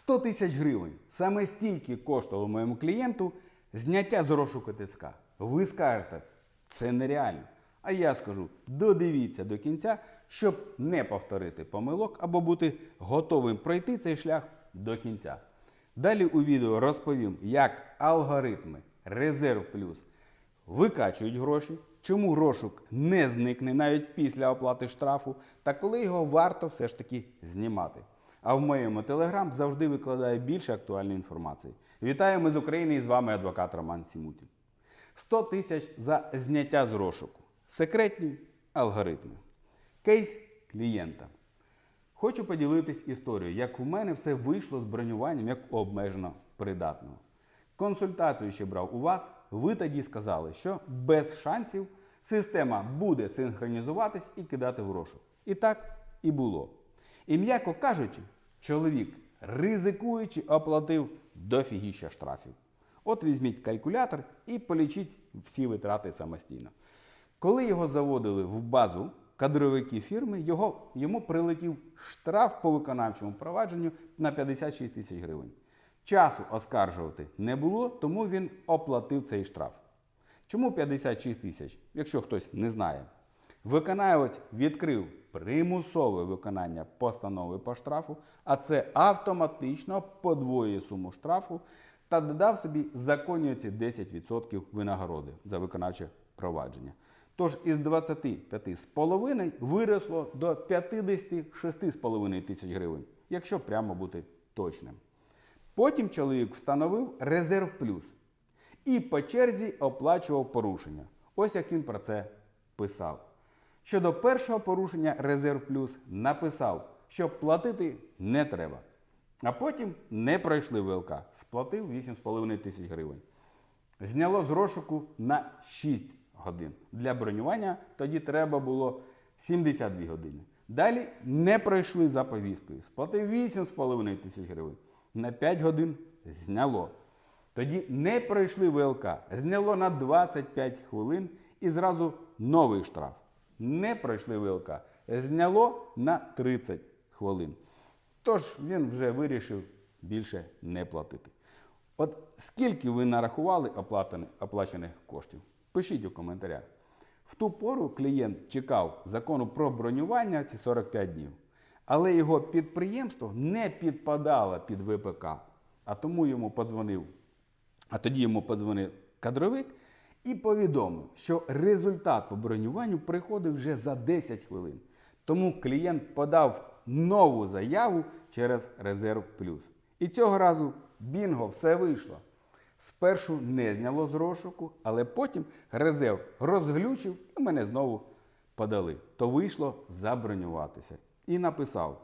100 тисяч гривень. Саме стільки коштувало моєму клієнту зняття з розшуку ТЦК. Ви скажете, це нереально. А я скажу, додивіться до кінця, щоб не повторити помилок або бути готовим пройти цей шлях до кінця. Далі у відео розповім, як алгоритми Резерв Плюс викачують гроші, чому розшук не зникне навіть після оплати штрафу, та коли його варто все ж таки знімати. А в моєму телеграм завжди викладаю більше актуальної інформації. Вітаю, з України і з вами адвокат Роман Сімутін. 100 тисяч за зняття з розшуку. Секретні алгоритми. Кейс клієнта. Хочу поділитись історією, як в мене все вийшло з бронюванням як обмежено придатного. Консультацію ще брав у вас, ви тоді сказали, що без шансів система буде синхронізуватись і кидати в розшук. І так і було. І м'яко кажучи, чоловік, ризикуючи, оплатив дофігіща штрафів. От візьміть калькулятор і полічіть всі витрати самостійно. Коли його заводили в базу кадровики фірми, його, йому прилетів штраф по виконавчому провадженню на 56 тисяч гривень. Часу оскаржувати не було, тому він оплатив цей штраф. Чому 56 тисяч, якщо хтось не знає? Виконавець відкрив примусове виконання постанови по штрафу, а це автоматично подвоює суму штрафу та додав собі ці 10% винагороди за виконавче провадження. Тож із 25,5 виросло до 56,5 тисяч гривень, якщо прямо бути точним. Потім чоловік встановив резерв плюс і по черзі оплачував порушення. Ось як він про це писав. Щодо першого порушення резерв плюс написав, що платити не треба. А потім не пройшли ВЛК, сплатив 8,5 тисяч гривень. Зняло з розшуку на 6 годин. Для бронювання тоді треба було 72 години. Далі не пройшли за повісткою. Сплатив 8,5 тисяч гривень. На 5 годин зняло. Тоді не пройшли ВЛК. Зняло на 25 хвилин і зразу новий штраф. Не пройшли ВЛК. Зняло на 30 хвилин. Тож він вже вирішив більше не платити. От скільки ви нарахували оплачених коштів? Пишіть у коментарях. В ту пору клієнт чекав закону про бронювання ці 45 днів, але його підприємство не підпадало під ВПК, а тому йому подзвонив, а тоді йому подзвонив кадровик і повідомив, що результат по бронюванню приходив вже за 10 хвилин. Тому клієнт подав нову заяву через резерв плюс. І цього разу бінго, все вийшло. Спершу не зняло з розшуку, але потім резерв розглючив і мене знову подали. То вийшло забронюватися. І написав: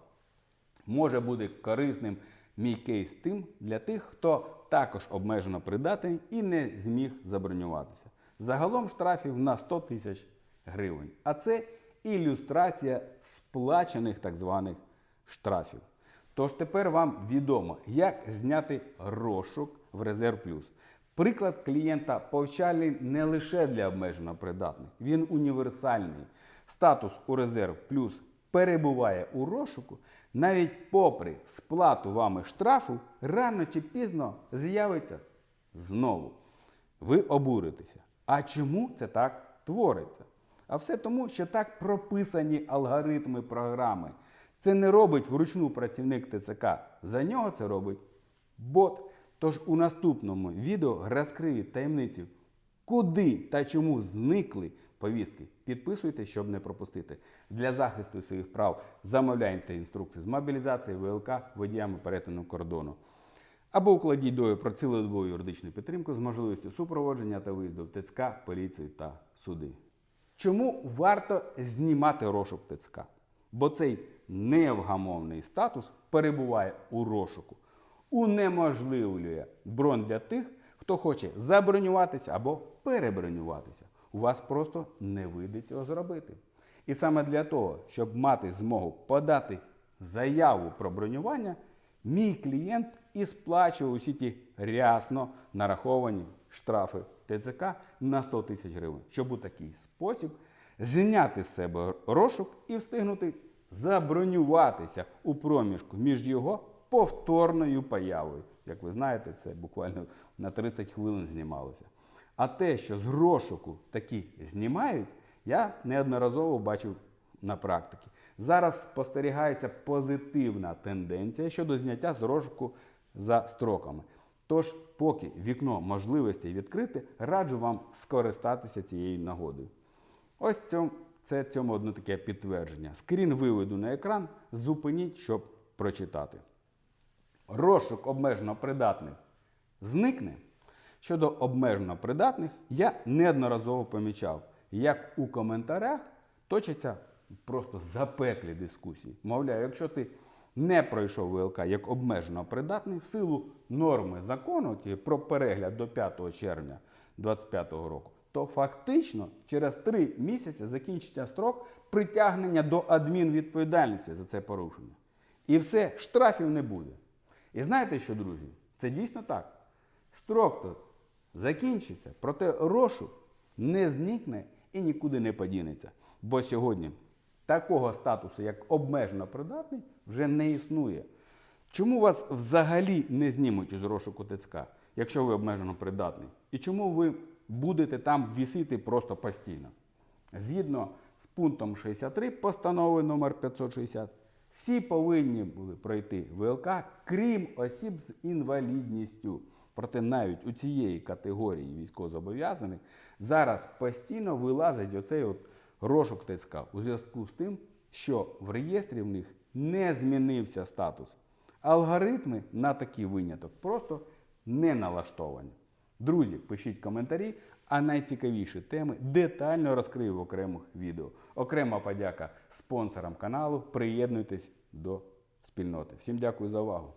може бути корисним мій кейс тим для тих, хто також обмежено придатний і не зміг забронюватися. Загалом штрафів на 100 тисяч гривень. А це ілюстрація сплачених так званих штрафів. Тож тепер вам відомо, як зняти розшук в резерв плюс. Приклад клієнта повчальний не лише для обмежено придатних, він універсальний. Статус у резерв плюс перебуває у розшуку, навіть попри сплату вами штрафу, рано чи пізно з'явиться знову. Ви обуритеся. А чому це так твориться? А все тому, що так прописані алгоритми програми. Це не робить вручну працівник ТЦК. За нього це робить бот. Тож у наступному відео розкрию таємницю, куди та чому зникли повістки. Підписуйтесь, щоб не пропустити. Для захисту своїх прав замовляйте інструкції з мобілізації ВЛК водіями перетину кордону. Або укладіть дою про цілодобову юридичну підтримку з можливістю супроводження та виїзду в ТЦК, поліцію та суди. Чому варто знімати розшук ТЦК? Бо цей невгамовний статус перебуває у розшуку, унеможливлює бронь для тих, хто хоче забронюватися або перебронюватися. У вас просто не вийде цього зробити. І саме для того, щоб мати змогу подати заяву про бронювання, мій клієнт і сплачував усі ті рясно нараховані штрафи ТЦК на 100 тисяч гривень, щоб у такий спосіб зняти з себе розшук і встигнути забронюватися у проміжку між його повторною появою. Як ви знаєте, це буквально на 30 хвилин знімалося. А те, що з розшуку такі знімають, я неодноразово бачив на практиці. Зараз спостерігається позитивна тенденція щодо зняття з розшуку за строками. Тож, поки вікно можливостей відкрите, раджу вам скористатися цією нагодою. Ось цьому, це цьому одне таке підтвердження. Скрін виведу на екран, зупиніть, щоб прочитати. Розшук обмежено придатних зникне. Щодо обмежено придатних, я неодноразово помічав, як у коментарях точаться просто запеклі дискусії. Мовляв, якщо ти не пройшов ВЛК як обмежено придатний, в силу норми закону про перегляд до 5 червня 2025 року, то фактично через 3 місяці закінчиться строк притягнення до адмінвідповідальності за це порушення. І все, штрафів не буде. І знаєте що, друзі? Це дійсно так. Строк то закінчиться, проте розшук не зникне і нікуди не подінеться. Бо сьогодні такого статусу, як обмежено придатний, вже не існує. Чому вас взагалі не знімуть із розшуку ТЦК, якщо ви обмежено придатний? І чому ви будете там вісити просто постійно? Згідно з пунктом 63 постанови номер 560, всі повинні були пройти ВЛК, крім осіб з інвалідністю. Проте навіть у цієї категорії військовозобов'язаних зараз постійно вилазить оцей от розшук ТЦК у зв'язку з тим, що в реєстрі в них не змінився статус. Алгоритми на такий виняток просто не налаштовані. Друзі, пишіть коментарі, а найцікавіші теми детально розкрию в окремих відео. Окрема подяка спонсорам каналу. Приєднуйтесь до спільноти. Всім дякую за увагу.